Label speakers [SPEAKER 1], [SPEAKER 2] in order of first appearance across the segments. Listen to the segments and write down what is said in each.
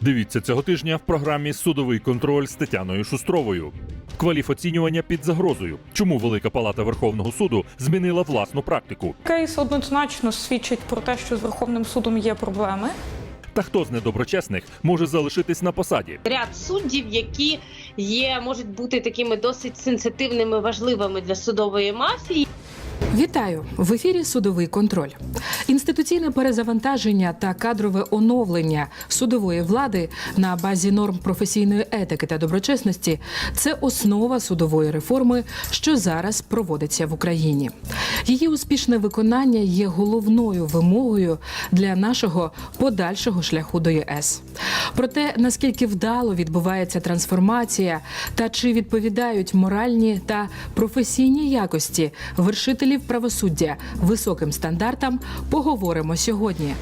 [SPEAKER 1] Дивіться цього тижня в програмі Судовий контроль з Тетяною Шустровою. Кваліфоцінювання під загрозою. Чому Велика Палата Верховного суду змінила власну практику?
[SPEAKER 2] Кейс однозначно свідчить про те, що з Верховним судом є проблеми.
[SPEAKER 1] Та хто з недоброчесних може залишитись на посаді?
[SPEAKER 3] ряд суддів, які є, можуть бути такими досить сенситивними, важливими для судової мафії.
[SPEAKER 4] Вітаю в ефірі Судовий контроль. Інституційне перезавантаження та кадрове оновлення судової влади на базі норм професійної етики та доброчесності це основа судової реформи, що зараз проводиться в Україні. Її успішне виконання є головною вимогою для нашого подальшого шляху до ЄС. Про те, наскільки вдало відбувається трансформація та чи відповідають моральні та професійні якості вершителів правосуддя високим стандартам, поговоримо сьогодні.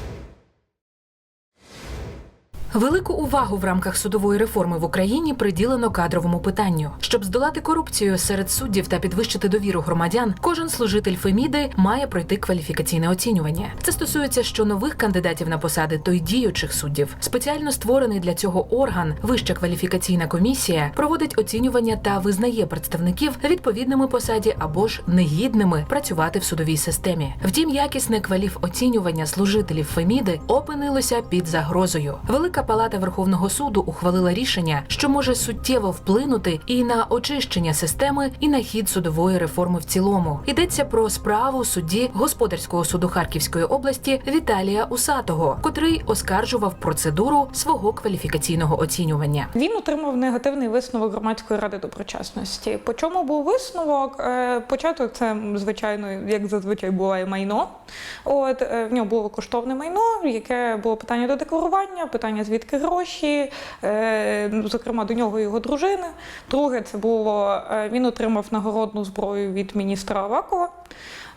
[SPEAKER 4] Велику увагу в рамках судової реформи в Україні приділено кадровому питанню. Щоб здолати корупцію серед суддів та підвищити довіру громадян, кожен служитель Феміди має пройти кваліфікаційне оцінювання. Це стосується що нових кандидатів на посади, то й діючих суддів. Спеціально створений для цього орган Вища кваліфікаційна комісія проводить оцінювання та визнає представників відповідними посаді або ж негідними працювати в судовій системі. Втім, якісне кваліфоцінювання служителів Феміди опинилося під загрозою. Велика палата Верховного суду ухвалила рішення, що може суттєво вплинути і на очищення системи, і на хід судової реформи в цілому. Йдеться про справу судді господарського суду Харківської області Віталія Усатого, котрий оскаржував процедуру свого кваліфікаційного оцінювання.
[SPEAKER 2] Він отримав негативний висновок громадської ради доброчесності. По чому був висновок? Е, Початок це звичайно, як зазвичай буває майно. От е, в нього було коштовне майно, яке було питання до декларування, питання звідки гроші, е, ну, зокрема до нього його дружини. Друге, це було е, він отримав нагородну зброю від міністра Авакова.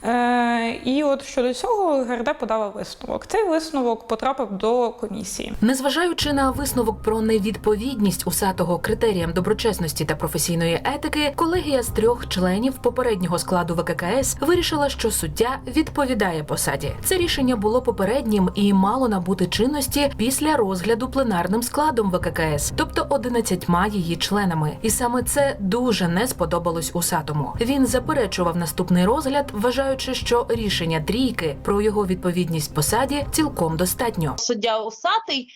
[SPEAKER 2] Е, І от щодо цього ГРД подала висновок. Цей висновок потрапив до комісії.
[SPEAKER 4] Незважаючи на висновок про невідповідність усатого критеріям доброчесності та професійної етики, колегія з трьох членів попереднього складу ВККС вирішила, що суддя відповідає посаді. Це рішення було попереднім і мало набути чинності після розгляду пленарним складом ВККС, тобто 11 її членами. І саме це дуже не сподобалось усатому. Він заперечував наступний розгляд, вважаючи, що рішення трійки про його відповідність посаді цілком достатньо.
[SPEAKER 3] Суддя Усатий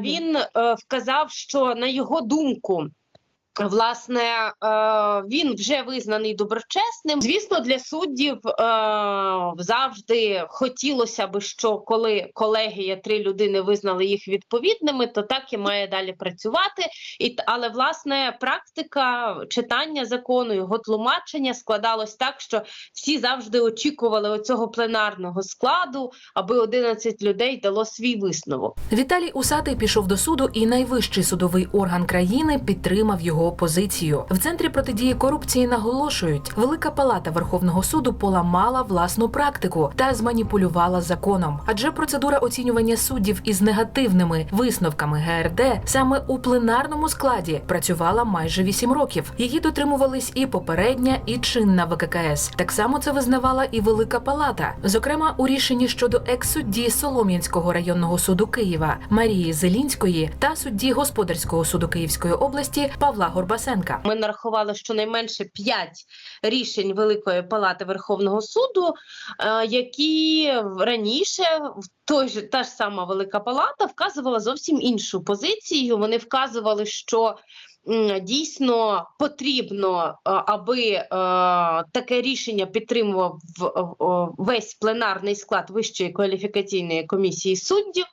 [SPEAKER 3] він е, вказав, що на його думку. Власне, е, він вже визнаний доброчесним. Звісно, для суддів е, завжди хотілося би, що коли колегія три людини визнали їх відповідними, то так і має далі працювати. І але власне практика читання закону, його тлумачення складалось так, що всі завжди очікували оцього пленарного складу, аби 11 людей дало свій висновок.
[SPEAKER 4] Віталій Усатий пішов до суду, і найвищий судовий орган країни підтримав його позицію. В центрі протидії корупції наголошують, Велика Палата Верховного суду поламала власну практику та зманіпулювала законом. Адже процедура оцінювання суддів із негативними висновками ГРД саме у пленарному складі працювала майже 8 років. Її дотримувались і попередня, і чинна ВККС. Так само це визнавала і Велика Палата. Зокрема, у рішенні щодо екс-судді Солом'янського районного суду Києва Марії Зелінської та судді господарського суду Київської області Павла Горбасенка.
[SPEAKER 3] Ми нарахували щонайменше п'ять рішень Великої Палати Верховного суду, е, які раніше в той же та ж сама Велика Палата вказувала зовсім іншу позицію. Вони вказували, що дійсно потрібно, е, аби е, таке рішення підтримував весь пленарний склад Вищої кваліфікаційної комісії суддів,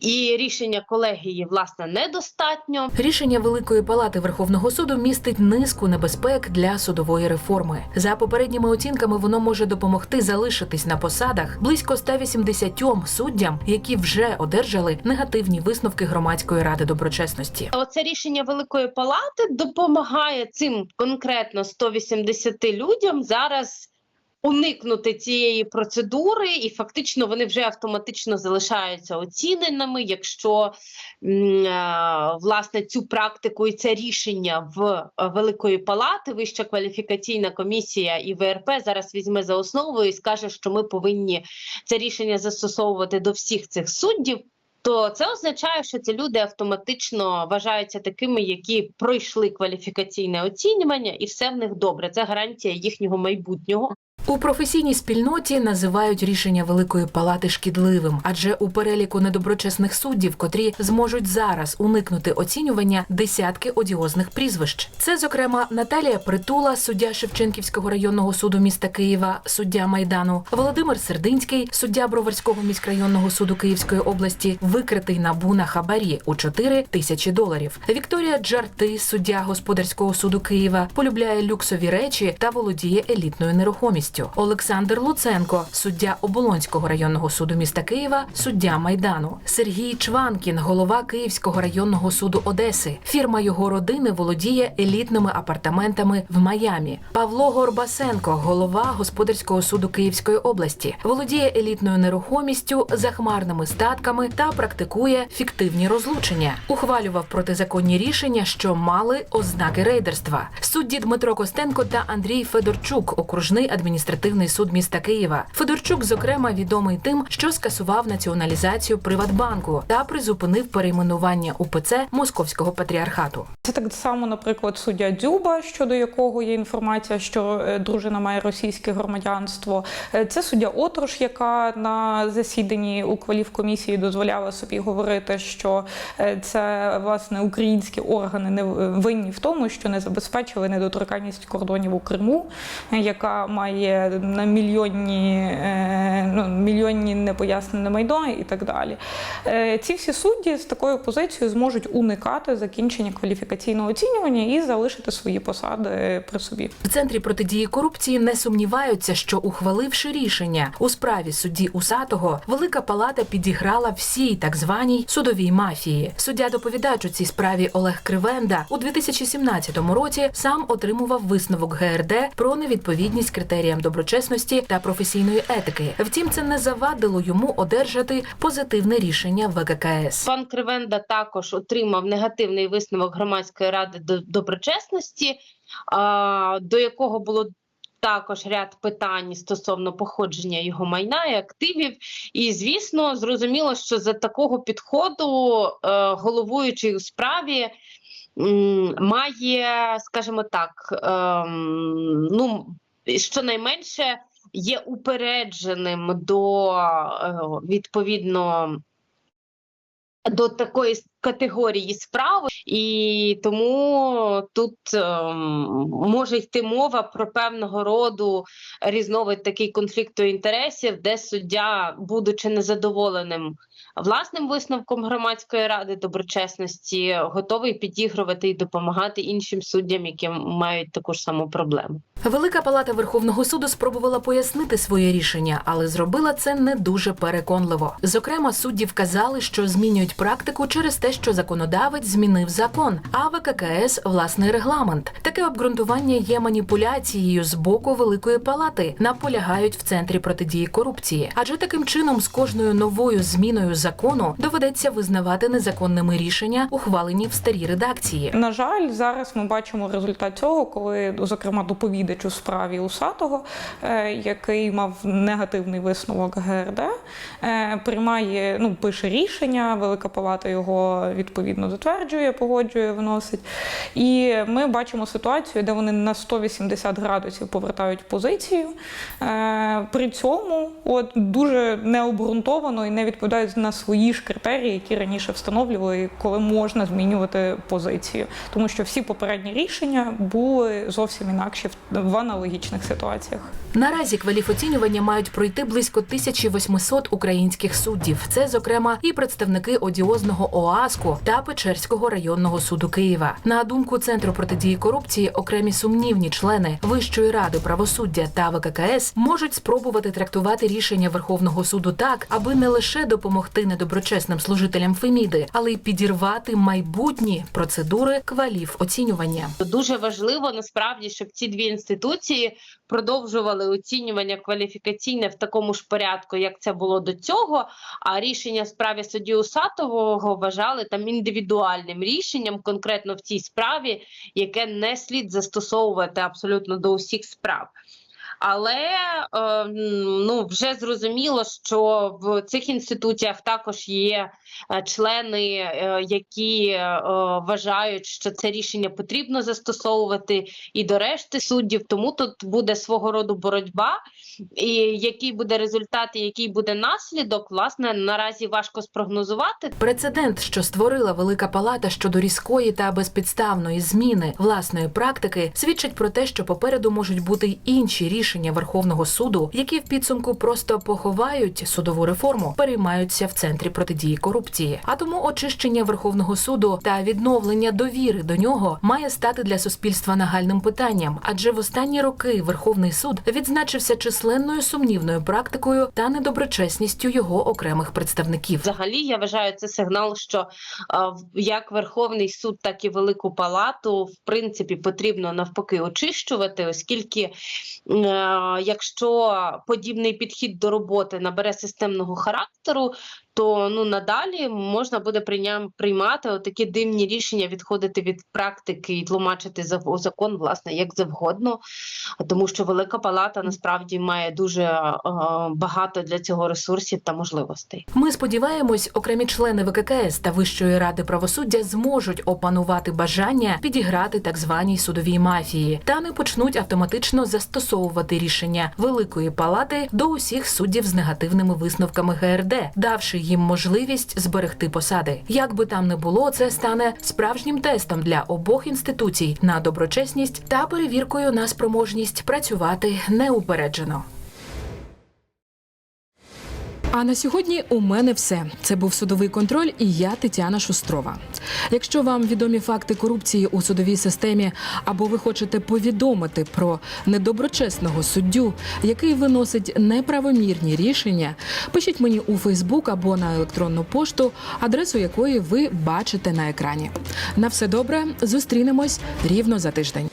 [SPEAKER 3] і рішення колегії власне недостатньо.
[SPEAKER 4] Рішення Великої палати Верховного суду містить низку небезпек для судової реформи. За попередніми оцінками, воно може допомогти залишитись на посадах близько 180 суддям, які вже одержали негативні висновки громадської ради доброчесності.
[SPEAKER 3] Оце рішення Великої Палати допомагає цим конкретно 180 людям зараз уникнути цієї процедури, і фактично вони вже автоматично залишаються оціненими, якщо е, власне цю практику і це рішення в е, Великої Палати, Вища кваліфікаційна комісія і ВРП зараз візьме за основу і скаже, що ми повинні це рішення застосовувати до всіх цих суддів то це означає, що ці люди автоматично вважаються такими, які пройшли кваліфікаційне оцінювання, і все в них добре. Це гарантія їхнього майбутнього.
[SPEAKER 4] У професійній спільноті називають рішення Великої палати шкідливим, адже у переліку недоброчесних суддів, котрі зможуть зараз уникнути оцінювання десятки одіозних прізвищ. Це, зокрема, Наталія Притула, суддя Шевченківського районного суду міста Києва, суддя Майдану, Володимир Сердинський, суддя Броварського міськрайонного суду Київської області, викритий набу на хабарі у 4 тисячі доларів. Вікторія Джарти, суддя господарського суду Києва, полюбляє люксові речі та володіє елітною нерухомістю. Олександр Луценко, суддя Оболонського районного суду міста Києва, суддя Майдану. Сергій Чванкін, голова Київського районного суду Одеси. Фірма його родини володіє елітними апартаментами в Майамі. Павло Горбасенко, голова господарського суду Київської області, володіє елітною нерухомістю, захмарними статками та практикує фіктивні розлучення. Ухвалював протизаконні рішення, що мали ознаки рейдерства. Судді Дмитро Костенко та Андрій Федорчук, окружний адміністративний суд міста Києва. Федорчук, зокрема, відомий тим, що скасував націоналізацію Приватбанку та призупинив перейменування УПЦ Московського патріархату.
[SPEAKER 2] Це так само, наприклад, суддя Дзюба, щодо якого є інформація, що е, дружина має російське громадянство. Е, Це суддя Отрош, яка на засіданні у кваліфкомісії дозволяла собі говорити, що е, це власне українські органи не винні в тому, що не забезпечили недоторканність кордонів у Криму, яка має на мільйонні, е, ну, мільйонні непояснене майно і так далі. Е, Ці всі судді з такою позицією зможуть уникати закінчення кваліфікаційного оцінювання і залишити свої посади при собі.
[SPEAKER 4] В центрі протидії корупції не сумніваються, що ухваливши рішення у справі судді Усатого, Велика Палата підіграла всій так званій судовій мафії. Суддя доповідач у цій справі Олег Кривенда у 2017 році сам отримував висновок ГРД про невідповідність критеріям доброчесності та професійної етики. Втім, це не завадило йому одержати позитивне рішення ВККС.
[SPEAKER 3] Пан Кривенда також отримав негативний висновок громадської ради до доброчесності, до якого було. Також ряд питань стосовно походження його майна і активів. І звісно, зрозуміло, що за такого підходу е, головуючий у справі м, має, скажімо так, ем, ну щонайменше є упередженим до е, відповідно до такої категорії справи, і тому тут ем, може йти мова про певного роду різновид такий конфлікту інтересів, де суддя, будучи незадоволеним власним висновком громадської ради доброчесності, готовий підігрувати і допомагати іншим суддям, які мають таку ж саму проблему.
[SPEAKER 4] Велика палата Верховного суду спробувала пояснити своє рішення, але зробила це не дуже переконливо. Зокрема, судді вказали, що змінюють практику через те, що законодавець змінив закон, а ВККС власний регламент. Таке обґрунтування є маніпуляцією з боку Великої палати. Наполягають в центрі протидії корупції, адже таким чином з кожною новою зміною закону доведеться визнавати незаконними рішення, ухвалені в старій редакції.
[SPEAKER 2] На жаль, зараз ми бачимо результат цього, коли, зокрема, доповідач у справі Усатого, е, який мав негативний висновок ГРД, е, приймає, ну, пише рішення, Велика Палата його відповідно затверджує, погоджує, виносить. І ми бачимо ситуацію, де вони на 180 градусів повертають позицію. Е, При цьому от, дуже необґрунтовано і не відповідають на свої ж критерії, які раніше встановлювали, коли можна змінювати позицію, тому що всі попередні рішення були зовсім інакші в- аналогічних ситуаціях.
[SPEAKER 4] Наразі кваліфоцінювання мають пройти близько 1800 українських суддів. Це, зокрема, і представники одіозного ОАСКу та Печерського районного суду Києва. На думку Центру протидії корупції, окремі сумнівні члени Вищої ради правосуддя та ВККС можуть спробувати трактувати рішення Верховного суду так, аби не лише допомогти недоброчесним служителям Феміди, але й підірвати майбутні процедури кваліфоцінювання.
[SPEAKER 3] Дуже важливо насправді, щоб ці дві інституції продовжували оцінювання кваліфікаційне в такому ж порядку, як це було до цього. А рішення справі судді Усатового вважали там індивідуальним рішенням, конкретно в цій справі, яке не слід застосовувати абсолютно до усіх справ. Але е, ну вже зрозуміло, що в цих інституціях також є е, члени, е, які вважають, що це рішення потрібно застосовувати і до решти суддів. Тому тут буде свого роду боротьба. І який буде результат, і який буде наслідок, власне, наразі важко спрогнозувати.
[SPEAKER 4] Прецедент, що створила Велика Палата щодо різкої та безпідставної зміни власної практики, свідчить про те, що попереду можуть бути інші рішення Верховного суду, які в підсумку просто поховають судову реформу, переймаються в центрі протидії корупції. А тому очищення Верховного суду та відновлення довіри до нього має стати для суспільства нагальним питанням, адже в останні роки Верховний суд відзначився численною сумнівною практикою та недоброчесністю його окремих представників.
[SPEAKER 3] Взагалі, я вважаю це сигнал, що як Верховний суд, так і Велику Палату в принципі потрібно навпаки очищувати, оскільки якщо подібний підхід до роботи набере системного характеру, то ну надалі можна буде прийня- приймати такі дивні рішення, відходити від практики і тлумачити закон власне як завгодно, тому що Велика Палата насправді має дуже е, багато для цього ресурсів та можливостей.
[SPEAKER 4] Ми сподіваємось, окремі члени ВККС та Вищої ради правосуддя зможуть опанувати бажання підіграти так званій судовій мафії та не почнуть автоматично застосовувати рішення Великої палати до усіх суддів з негативними висновками ГРД, давши їм можливість зберегти посади. Як би там не було, це стане справжнім тестом для обох інституцій на доброчесність та перевіркою на спроможність працювати неупереджено.
[SPEAKER 5] А на сьогодні у мене все. Це був судовий контроль і я Тетяна Шустрова. Якщо вам відомі факти корупції у судовій системі, або ви хочете повідомити про недоброчесного суддю, який виносить неправомірні рішення, пишіть мені у Фейсбук або на електронну пошту, адресу якої ви бачите на екрані. На все добре, зустрінемось рівно за тиждень.